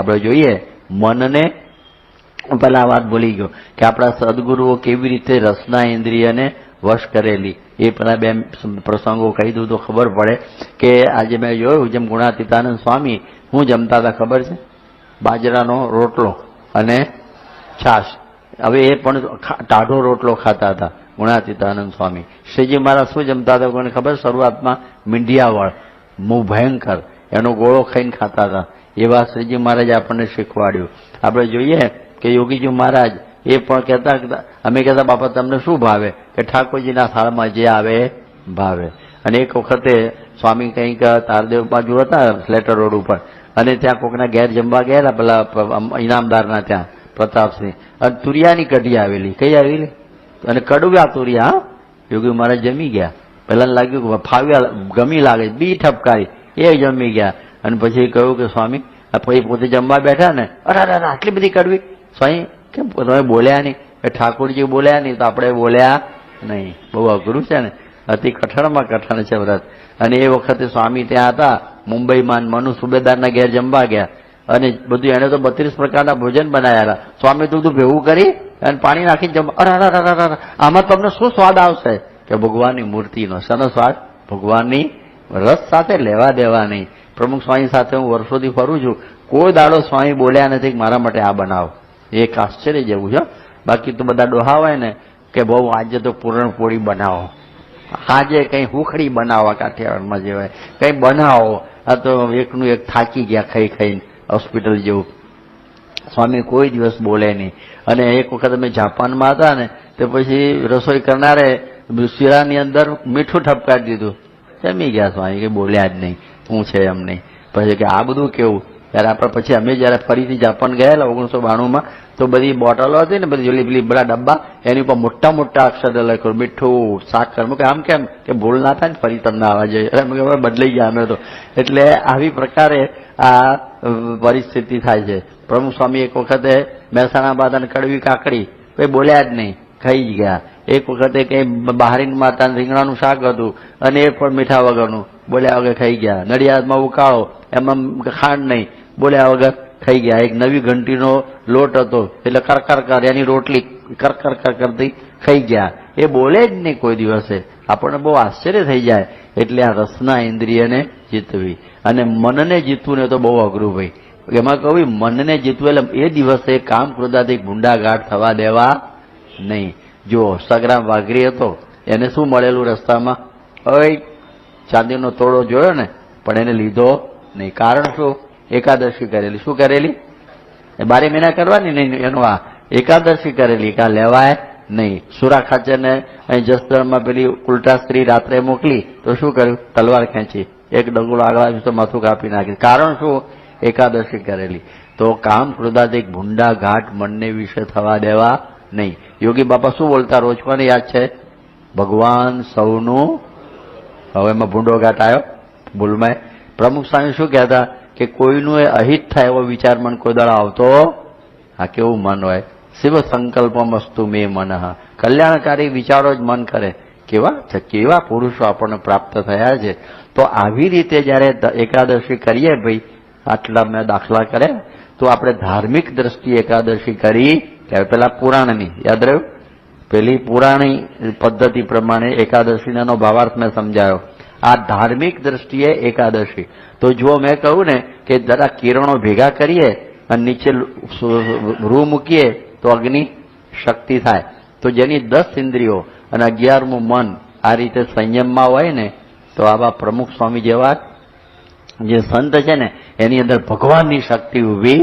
આપણે જોઈએ, મનને પહેલા વાત ભૂલી ગયો કે આપણા સદગુરુઓ કેવી રીતે રસના ઇન્દ્રિયને વશ કરેલી. એ પેલા બે પ્રસંગો કહી દઉં તો ખબર પડે કે આજે મેં જોયું જેમ ગુણાતીતાનંદ સ્વામી, હું જમતા હતા ખબર છે? બાજરાનો રોટલો અને છાશ. હવે એ પણ ટાઢો રોટલો ખાતા હતા ગુણાતીતાનંદ સ્વામી. શ્રીજી મહારાજ શું જમતા હતા? કોને ખબર? શરૂઆતમાં મીંઢિયાવાળ. મું ભયંકર. એનો ગોળો ખાઈને ખાતા હતા. એવા શ્રીજી મહારાજ આપણને શીખવાડ્યું. આપણે જોઈએ કે યોગીજી મહારાજ એ પણ કહેતા અમે કહેતા, બાપા, તમને શું ભાવે? કે ઠાકોરજીના થાળમાં જે આવે એ ભાવે. અને એક વખતે સ્વામી કંઈક તારદેવ બાજુ હતા સ્લેટર રોડ ઉપર. અને ત્યાં કોકના ઘેર જમવા ગયેલા, પેલા ઇનામદારના ત્યાં, પ્રતાપસિંહ. અને તુરિયાની કઢી આવેલી. કઈ આવેલી? અને કડવ્યા તુરિયા યોગી મહારાજ જમી ગયા. પહેલા લાગ્યું ફાવ્યા ગમી લાગે. બી ઠપકારી એ જમી ગયા. અને પછી કહ્યું કે સ્વામી આ પછી પોતે જમવા બેઠા ને અરે અરે આટલી બધી કડવી. સ્વામી કેમ તમે બોલ્યા નહીં? એ ઠાકોરજી બોલ્યા નહીં તો આપણે બોલ્યા નહીં. બહુ અઘરું છે ને. અતિ કઠણમાં કઠણ છે વ્રત. અને એ વખતે સ્વામી ત્યાં હતા મુંબઈમાં મનુ સુબેદારના ઘેર જમવા ગયા. અને બધું એને તો બત્રીસ પ્રકારના ભોજન બનાવ્યા સ્વામી તું તું ભેવું કરી અને પાણી નાખીને જમ અરે અરે, અરે આમાં તમને શું સ્વાદ આવશે? કે ભગવાનની મૂર્તિનો શાનો સ્વાદ. ભગવાનની રસ સાથે લેવા દેવા નહીં પ્રમુખ સ્વામી સાથે હું વર્ષોથી ફરું છું. કોઈ દાડો સ્વામી બોલ્યા નથી મારા માટે આ બનાવો. એક આશ્ચર્ય જેવું છે બાકી તો બધા ડોહા હોય ને કે બહુ આજે તો પૂરણપોળી બનાવો. આજે કંઈ હુખડી બનાવવા કાઠિયાવાડમાં જેવાય કંઈ બનાવો. આ તો એકનું એક થાકી ગયા ખાઈ ખાઈને હોસ્પિટલ જેવું. સ્વામી કોઈ દિવસ બોલે નહીં. અને એક વખત અમે જાપાનમાં હતા ને, તે પછી રસોઈ કરનારે શીરાની અંદર મીઠું ઠપકારી દીધું. જમી ગયા સ્વામી કે બોલ્યા જ નહીં. શું છે એમ નહીં પછી કે આ બધું કેવું? ત્યારે આપણે પછી અમે જ્યારે ફરીથી જાપાન ગયેલા ઓગણીસો બાણુંમાં, તો બધી બોટલો હતી ને, બધી જોલી પેલી બધા ડબ્બા, એની ઉપર મોટા મોટા અક્ષર લખ્યું, મીઠું, સાકર. મૂકે આમ કેમ? કે ભૂલ ના થાય ને, ફરી તમને આવવા જોઈએ. બદલાઈ ગયા અમે તો. એટલે આવી પ્રકારે આ પરિસ્થિતિ થાય છે. પ્રમુખ સ્વામી એક વખતે મહેસાણા બાદ અને કડવી કાકડી કોઈ બોલ્યા જ નહીં, ખાઈ જ ગયા. એક વખતે કઈ બહારીન માતા રીંગણાનું શાક હતું અને એ પણ મીઠા વગરનું. બોલ્યા વગર ખાઈ ગયા. નડિયાદમાં ઉકાળો, એમાં ખાંડ નહીં. બોલ્યા વગર ખાઈ ગયા. એક નવી ઘંટીનો લોટ હતો, એટલે કરકર કર એની રોટલી કરકર કર કરતી ખાઈ ગયા. એ બોલે જ નહીં કોઈ દિવસે. આપણને બહુ આશ્ચર્ય થઈ જાય એટલે આ રસના ઇન્દ્રિયને જીતવી. અને મનને જીતવું ને તો બહુ અઘરું ભાઈ. એમાં કહું મનને જીતવું એટલે એ દિવસે કામ ક્રોધાથી ગુંડાગાઢ થવા દેવા નહીં. જો સગ્રામ વાઘરી હતો, એને શું મળેલું રસ્તામાં? હવે ચાંદીનો તોડો જોયો ને, પણ એને લીધો નહીં. કારણ શું? એકાદશી કરેલી. શું કરેલી? એ બારે મહિના કરવાની નહીં એનું આ એકાદશી કરેલી. કા લેવાય નહીં. સુરા ખાચરને અહીં જસદણમાં પેલી ઉલટા સ્ત્રી રાત્રે મોકલી, તો શું કર્યું? તલવાર ખેંચી. એક ડગુલો આગળ આવ્યું તો માથું કાપી નાખ્યું કારણ શું? એકાદશી કરેલી. તો કામ ક્રોધાધિક ભૂંડા ઘાટ મનને વિશે થવા દેવા નહીં. યોગી બાપા શું બોલતા? રોજ કોને યાદ છે? ભગવાન સૌનું હવે એમાં ભૂંડો ઘાટ આવ્યો ભૂલમાં. પ્રમુખ સ્વામી શું કહેતા? કે કોઈનું એ અહિત થાય એવો વિચાર મન કોઈ દાડો આવતો? આ કેવું મન હોય? શિવ સંકલ્પમસ્તુ મે મન. કલ્યાણકારી વિચારો જ મન કરે. કેવા? કેવા પુરુષો આપણને પ્રાપ્ત થયા છે? તો આવી રીતે જ્યારે એકાદશી કરીએ ભાઈ, આટલા મેં દાખલા કર્યા, તો આપણે ધાર્મિક દ્રષ્ટિએ એકાદશી કરી, ત્યારે પેલા પુરાણની, યાદ રહ્યું? પેલી પુરાણી પદ્ધતિ પ્રમાણે એકાદશીનો ભાવાર્થ મેં સમજાયો. આ ધાર્મિક દ્રષ્ટિએ એકાદશી. તો જો મેં કહ્યું ને કે જરા કિરણો ભેગા કરીએ અને નીચે રૂ મૂકીએ તો અગ્નિ શક્તિ થાય. તો જેની દસ ઇન્દ્રિયો અને અગિયારમું મન આ રીતે સંયમમાં હોય ને, તો આવા પ્રમુખ સ્વામી જેવા જે સંત છે ને, એની અંદર ભગવાનની શક્તિ ઊભી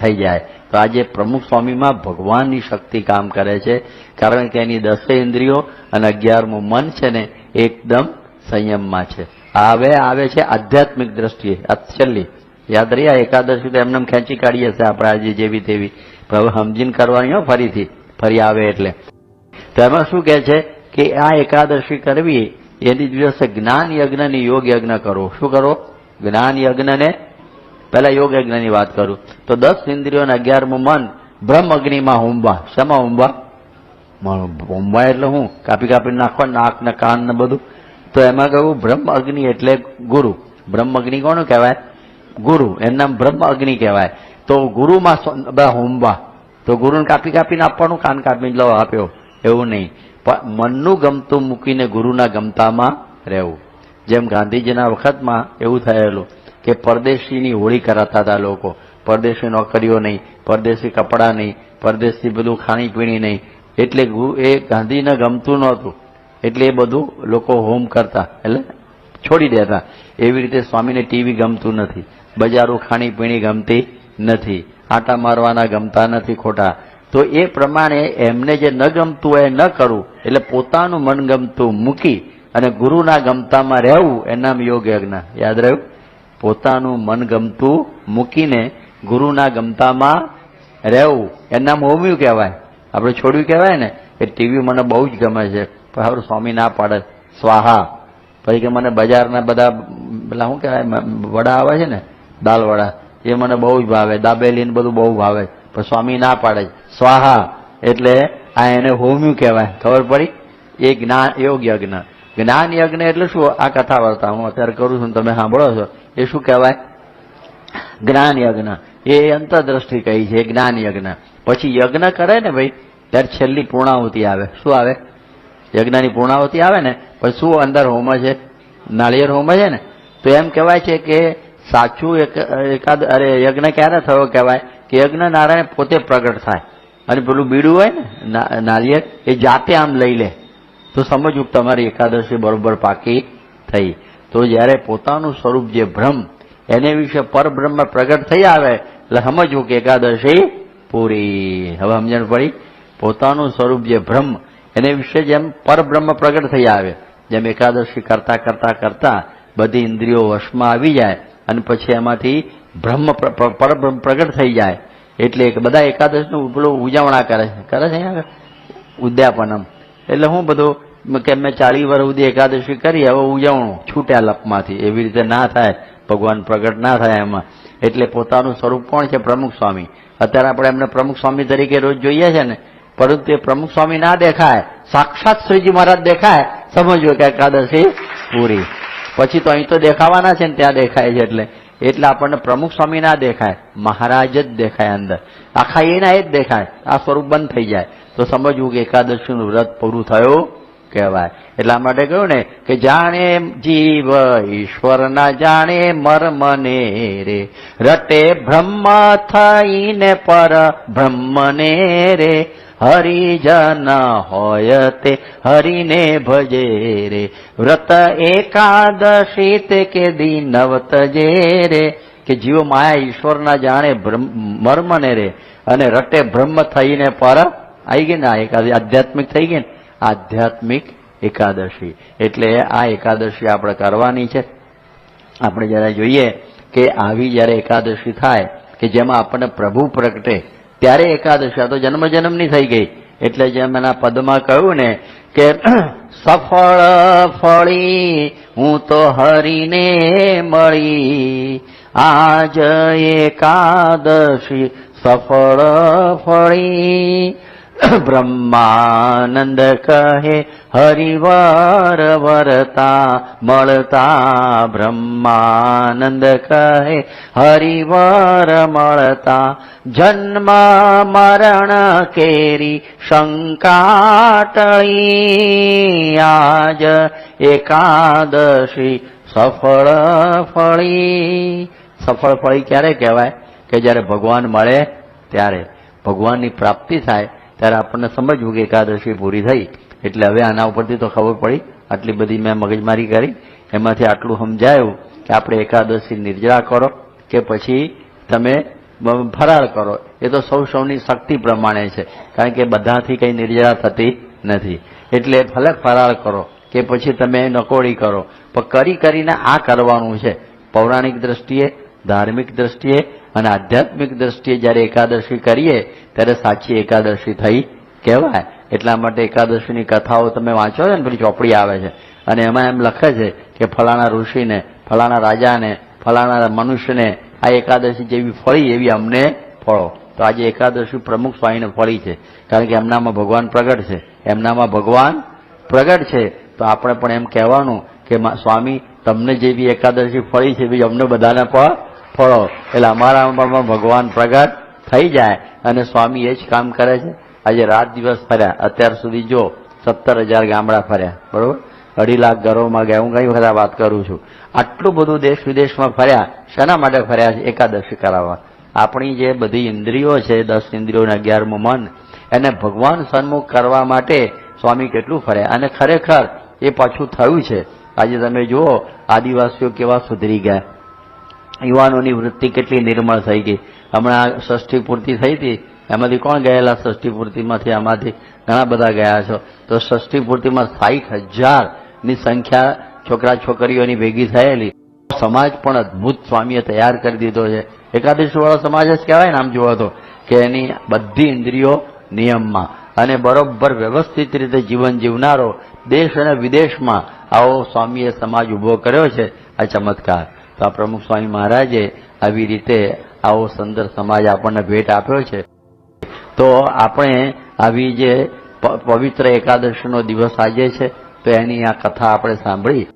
થઈ જાય. તો આજે પ્રમુખ સ્વામીમાં ભગવાનની શક્તિ કામ કરે છે, કારણ કે એની દસે ઇન્દ્રિયો અને અગિયારમું મન છે ને એકદમ સંયમમાં છે. હવે આવે છે આધ્યાત્મિક દ્રષ્ટિએ. છેલ્લી. યાદ રહી આ એકાદશી તો એમને ખેંચી કાઢીએ છે આપણે આજે જેવી તેવી. હવે સમજીને કરવાની હો ફરીથી. ફરી આવે એટલે. તો એમાં શું કહે છે કે આ એકાદશી કરવી, એની દિવસે જ્ઞાન યજ્ઞની યોગ યજ્ઞ કરો. શું કરો? જ્ઞાન યજ્ઞને પહેલા યોગ યજ્ઞની વાત કરું. તો દસ ઇન્દ્રિયો અને અગિયારમું મન બ્રહ્મ અગ્નિમાં હોમવા શેમાં હોમવા હોમવા એટલે હું કાપી કાપી નાખવા નાક ને કાન ને બધું. તો એમાં કહ્યું બ્રહ્મ અગ્નિ એટલે ગુરુ. બ્રહ્મ અગ્નિ કોણ કહેવાય? ગુરુ. એનું નામ બ્રહ્મ અગ્નિ કહેવાય. તો ગુરુમાં બધા હોમવા તો ગુરુને કાપી કાપીને આપવાનું, કાન કાપીને લો આપ્યો. એવું નહીં. પણ મનનું ગમતું મૂકીને ગુરુના ગમતામાં રહેવું. જેમ ગાંધીજીના વખતમાં એવું થયેલું. કે પરદેશીની હોળી કરાતા હતા લોકો. પરદેશી નોકરીઓ નહીં, પરદેશી કપડાં નહીં, પરદેશી બધું ખાણીપીણી નહીં. એટલે એ ગાંધીને ગમતું નહોતું. એટલે એ બધું લોકો હોમ કરતા, એટલે છોડી દેતા. એવી રીતે સ્વામીને ટીવી ગમતું નથી. બજારો ખાણીપીણી ગમતી નથી. આટા મારવાના ગમતા નથી ખોટા. તો એ પ્રમાણે એમને જે ન ગમતું હોય ન કરવું એટલે પોતાનું મન ગમતું મૂકી અને ગુરુના ગમતામાં રહેવું એનામ યોગ યજ્ઞ. યાદ રહ્યું? પોતાનું મન ગમતું મૂકીને ગુરુના ગમતામાં રહેવું. એના હોમ્યું કહેવાય. આપણે છોડ્યું કહેવાય ને, એ ટીવી મને બહુ જ ગમે છે. પણ હવે સ્વામી ના પાડે. સ્વાહા. પછી કે મને બજારના બધા, પેલા શું કહેવાય વડા આવે છે ને, દાલવડા, એ મને બહુ જ ભાવે. દાબેલી ને બધું બહુ ભાવે. પણ સ્વામી ના પાડે. સ્વાહા. એટલે આ એને હોમ્યું કહેવાય. ખબર પડી? એ જ્ઞાન યોગ યજ્ઞ. જ્ઞાન યજ્ઞ એટલે શું? આ કથા વાર્તા. હું અત્યારે કરું છું તમે સાંભળો છો. એ શું કહેવાય? જ્ઞાન યજ્ઞ એ અંતરદ્રષ્ટિ કહી છે જ્ઞાન યજ્ઞ પછી યજ્ઞ કરે ને ભાઈ, ત્યારે છેલ્લી પૂર્ણાહુતિ આવે. શું આવે? યજ્ઞની પૂર્ણાહુતિ આવે ને પછી શું અંદર હોમ છે? નાળિયેર હોમ છે ને? તો એમ કહેવાય છે કે સાચું એક, એકાદ, અરે યજ્ઞ ક્યારે થયો કહેવાય? કે યજ્ઞ નારાયણ પોતે પ્રગટ થાય. અને પેલું બીડું હોય ને નાળિયેર, એ જાતે આમ લઈ લે. તો સમજવું તમારી એકાદશી બરોબર પાકી થઈ. તો જ્યારે પોતાનું સ્વરૂપ જે ભ્રમ એને વિશે પરબ્રહ્મ પ્રગટ થઈ આવે, એટલે સમજવું કે એકાદશી પૂરી. હવે સમજણ પડી? પોતાનું સ્વરૂપ જે ભ્રમ એને વિશે જેમ પરબ્રહ્મ પ્રગટ થઈ આવે, જેમ એકાદશી કરતા કરતા કરતા બધી ઇન્દ્રિયો વશમાં આવી જાય, અને પછી એમાંથી બ્રહ્મ પ્ર- પ્ર- પરબ્રહ્મ પ્રગટ થઈ જાય. એટલે બધા એકાદશનું પેલું ઉજવણા કરે છે. કરે છે ઉદ્યાપનમ. એટલે હું બધું કે મેં ચાલી વર્ષ સુધી એકાદશી કરી, હવે ઉજવણું. છૂટ્યા લપમાંથી. એવી રીતે ના થાય. ભગવાન પ્રગટ ના થાય એમાં. એટલે પોતાનું સ્વરૂપ કોણ છે? પ્રમુખ સ્વામી. અત્યારે આપણે એમને પ્રમુખ સ્વામી તરીકે રોજ જોઈએ છે ને. પરંતુ એ પ્રમુખ સ્વામી ના દેખાય. સાક્ષાત શ્રીજી મહારાજ દેખાય. સમજવું કે એકાદશી પૂરી. પછી તો અહીં તો દેખાવાના છે ને, ત્યાં દેખાય છે એટલે. એટલે આપણને પ્રમુખ સ્વામી ના દેખાય. મહારાજ જ દેખાય અંદર. આખા એના એ જ દેખાય. આ સ્વરૂપ બંધ થઈ જાય. તો સમજવું કે એકાદશીનું વ્રત પૂરું થયું. કહેવાય. એટલા માટે કહ્યું ને કે જાણે જીવ ઈશ્વર ના જાણે મર્મને રે. રટે બ્રહ્મ થઈને પર બ્રહ્મને રે. હરિજન હોય તે હરિને ભજે રે. વ્રત એકાદશી કે દિનવત જે રે. કે જીવ માયા ઈશ્વરના જાણે મર્મને રે. અને રટે બ્રહ્મ થઈને પર આવી ગઈ ને આ એકાદશી આધ્યાત્મિક થઈ ગઈ ને. આધ્યાત્મિક એકાદશી. એટલે આ એકાદશી આપણે કરવાની છે. આપણે જયારે જોઈએ કે આવી જયારે એકાદશી થાય, કે જેમાં આપણને પ્રભુ પ્રગટે, ત્યારે એકાદશી, આ તો જન્મ જન્મની થઈ ગઈ. એટલે જેમ એના પદમાં કહ્યું ને કે સફળ ફળી, હું તો હરીને મળી. આજ એકાદશી સફળ ફળી બ્રહ્માનંદ કહે, હરિવાર વરતા, મળતા બ્રહ્માનંદ કહે, હરિવર મળતા, જન્મ મરણ કેરી શંકાટળી, આજ એકાદશી સફળ ફળી. સફળ ફળી ક્યારે કહેવાય? કે જ્યારે ભગવાન મળે, ત્યારે ભગવાનની પ્રાપ્તિ થાય ત્યારે આપણને સમજવું કે એકાદશી પૂરી થઈ. એટલે હવે આના ઉપરથી તો ખબર પડી, આટલી બધી મેં મગજમારી કરી. એમાંથી આટલું સમજાયું કે આપણે એકાદશી નિર્જરા કરો, કે પછી તમે ફરાળ કરો. એ તો સૌ સૌની શક્તિ પ્રમાણે છે, કારણ કે બધાથી કંઈ નિર્જરા થતી નથી. એટલે ભલે ફરાળ કરો, કે પછી તમે નકોડી કરો. પણ કરી કરીને આ કરવાનું છે. પૌરાણિક દ્રષ્ટિએ ધાર્મિક દ્રષ્ટિએ અને આધ્યાત્મિક દ્રષ્ટિએ જ્યારે એકાદશી કરીએ, ત્યારે સાચી એકાદશી થઈ કહેવાય. એટલા માટે એકાદશીની કથાઓ તમે વાંચો છો ને, પેલી ચોપડી આવે છે. અને એમાં એમ લખે છે કે ફલાણા ઋષિને, ફલાણા રાજાને, ફલાણા મનુષ્યને આ એકાદશી જેવી ફળી એવી અમને ફળો. તો આજે એકાદશી પ્રમુખ સ્વામીને ફળી છે. કારણ કે એમનામાં ભગવાન પ્રગટ છે. એમનામાં ભગવાન પ્રગટ છે. તો આપણે પણ એમ કહેવાનું કે સ્વામી, તમને જેવી એકાદશી ફળી છે એવી અમને બધાને પણ ફળો. એટલે અમારામાં ભગવાન પ્રગટ થઈ જાય અને સ્વામી એ જ કામ કરે છે. આજે રાત દિવસ ફર્યા. અત્યાર સુધી જો સત્તર હજાર ગામડા ફર્યા. બરોબર? અઢી લાખ ઘરોમાં ગયા. હું કઈ વખત વાત કરું છું. આટલું બધું દેશ વિદેશમાં ફર્યા. શેના માટે ફર્યા છે? એકાદશી કરાવવા. આપણી જે બધી ઇન્દ્રિયો છે, દસ ઇન્દ્રિયો અને અગિયારમું મન, એને ભગવાન સન્મુખ કરવા માટે સ્વામી કેટલું ફર્યા? અને ખરેખર એ પાછું થયું છે? આજે તમે જુઓ, આદિવાસીઓ કેવા સુધરી ગયા. યુવાનોની વૃત્તિ કેટલી નિર્મળ થઈ ગઈ. હમણાં ષષ્ઠી પૂર્તિ થઈ હતી. એમાંથી કોણ ગયેલા ષષ્ઠી પૂર્તિમાંથી આમાંથી ઘણા બધા ગયા છો. તો ષષ્ઠી પૂર્તિમાં સાઠ હજારની સંખ્યા છોકરા છોકરીઓની ભેગી થયેલી. સમાજ પણ અદભુત સ્વામીએ તૈયાર કરી દીધો છે. એકાદશીવાળો સમાજ જ કહેવાય ને આમ જોવો તો, કે એની બધી ઇન્દ્રિયો નિયમમાં અને બરોબર વ્યવસ્થિત રીતે જીવન જીવનારો દેશ અને વિદેશમાં આવો સ્વામીએ સમાજ ઊભો કર્યો છે. આ ચમત્કાર. તો આ પ્રમુખ સ્વામી મહારાજે આવી રીતે આવો સુંદર સમાજ આપણને ભેટ આપ્યો છે. તો આપણે આવી જે પવિત્ર એકાદશીનો દિવસ આજે છે, તો એની આ કથા આપણે સાંભળી.